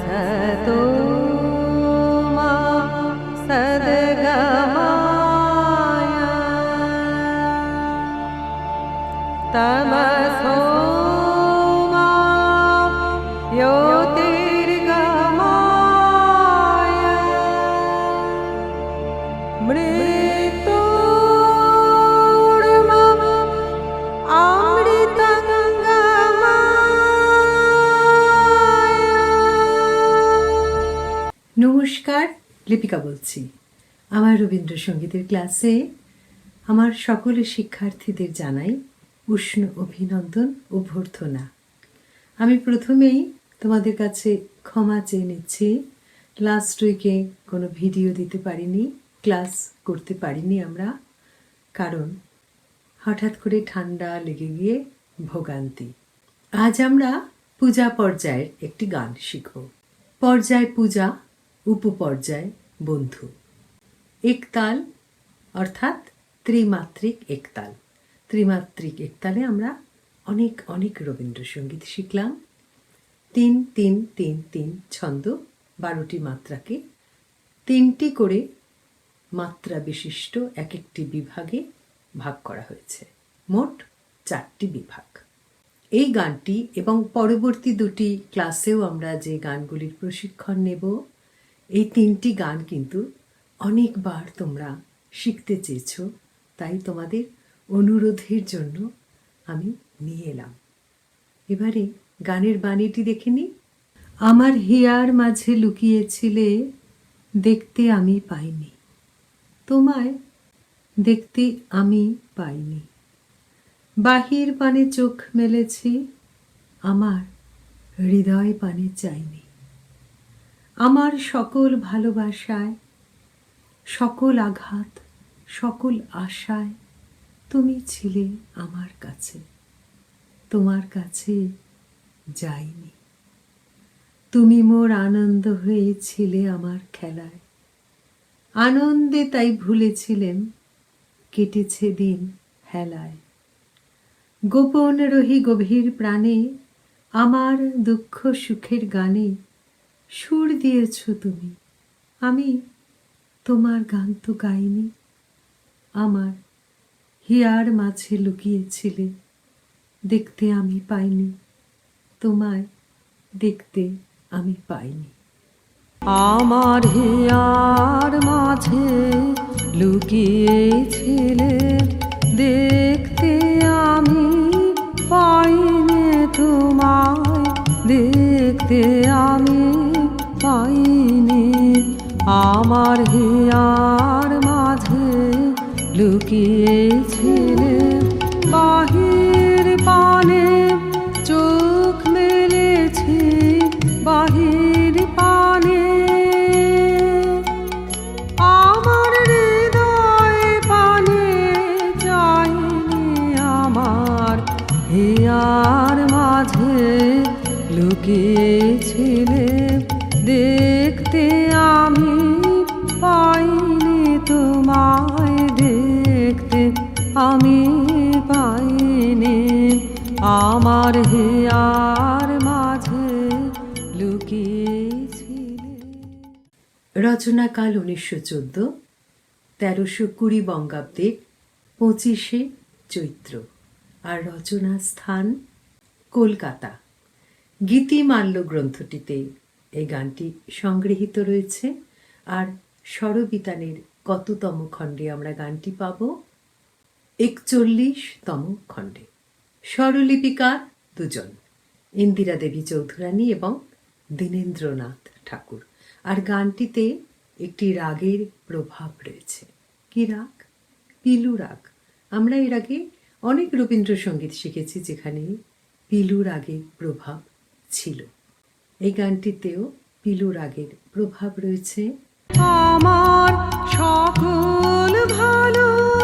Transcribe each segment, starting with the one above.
सतो লিপিকা বলছি। আমার রবীন্দ্রসঙ্গীতের ক্লাসে আমার সকল শিক্ষার্থীদের জানাই উষ্ণ অভিনন্দন ও ভর্থনা আমি প্রথমেই তোমাদের কাছে ক্ষমা চেয়ে নিচ্ছি। লাস্ট উইকে কোনো ভিডিও দিতে পারিনি ক্লাস করতে পারিনি আমরা, কারণ হঠাৎ করে ঠান্ডা লেগে গিয়ে ভোগান্তি। আজ আমরা পূজা পর্যায়ের একটি গান শিখব। পর্যায় পূজা উপপর্যায় বন্ধু। একতাল অর্থাৎ ত্রিমাত্রিক একতাল। ত্রিমাত্রিক একতালে আমরা অনেক অনেক রবীন্দ্রসঙ্গীত শিখলাম। তিন তিন তিন তিন ছন্দ বারোটি মাত্রাকে তিনটি করে মাত্রা বিশিষ্ট এক একটি বিভাগে ভাগ করা হয়েছে। মোট চারটি বিভাগ। এই গানটি এবং পরবর্তী দুটি ক্লাসেও আমরা যে গানগুলির প্রশিক্ষণ নেব এই তিনটি গান কিন্তু অনেকবার তোমরা শিখতে চেয়েছ, তাই তোমাদের অনুরোধের জন্য আমি নিয়ে এলাম। এবারে গানের বাণীটি দেখে নি আমার হিয়ার মাঝে লুকিয়েছিলে, দেখতে আমি পাইনি। তোমায় দেখতে আমি পাইনি। বাহির পানে চোখ মেলেছি, আমার হৃদয় পানে চাইনি। আমার সকল ভালোবাসায়, সকল আঘাত, সকল আশায় তুমি ছিলে আমার কাছে। তোমার কাছে যাইনি। তুমি মোর আনন্দ হয়েছিলে আমার খেলায়। আনন্দে তাই ভুলেছিলেন কেটেছে দিন হেলায়। গোপন রহি গভীর প্রাণে, আমার দুঃখ সুখের গানে সুর দিয়েছ তুমি। আমি তোমার গান তো গাইনি। আমার হিয়ার মাঝে লুকিয়েছিলে। দেখতে আমি পাইনি। তোমায় দেখতে আমি পাইনি। আমার হিয়ার মাঝে লুকিয়েছিলে। লুকিয়েছিলে বাহির পানে চোখ মেলেছি বাহির পানে। আমার হৃদয় পানে যায়নি আমার, হিয়ার মাঝে লুকিয়েছিলে দেখতে আমি পাইনি। আমার হিয়ার মাঝে লুকিয়েছিলে। রচনাকাল উনিশশো চোদ্দ, তেরোশো কুড়ি বঙ্গাব্দের পঁচিশে চৈত্র। আর রচনা স্থান কলকাতা। গীতিমাল্য গ্রন্থটিতে এই গানটি সংগৃহীত রয়েছে। আর স্বরবিতানের কততম খণ্ডে আমরা গানটি পাব? একচল্লিশতম খণ্ডে। স্বরলিপিকার দুজন, ইন্দিরা দেবী চৌধুরানী এবং দীনেন্দ্রনাথ ঠাকুর। আর গানটিতে একটি রাগের প্রভাব রয়েছে। কি রাগ? পিলু রাগ। আমরা এর আগে অনেক রবীন্দ্রসঙ্গীত শিখেছি যেখানে পিলু রাগের প্রভাব ছিল। এই গানটিতেও পিলু রাগের প্রভাব রয়েছে। আমার সকল ভালোবাসায়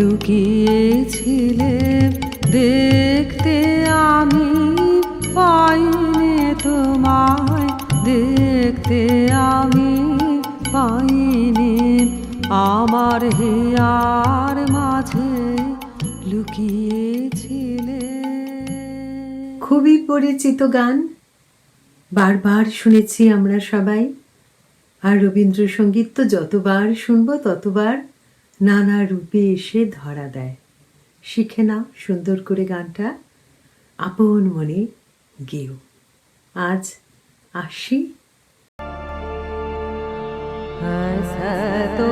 লুকিয়েছিলে, দেখতে আমি পাইনি তোমায়, দেখতে আমি পাইনি আমার হিয়ার মাঝে লুকিয়েছিলে। খুবই পরিচিত গান, বারবার শুনেছি আমরা সবাই, আর রবীন্দ্রসঙ্গীত তো যতবার শুনব ততবার নানা রূপে এসে ধরা দেয়। শিখে নাও সুন্দর করে গানটা। আপন মনে গেও। আজ আসি। তো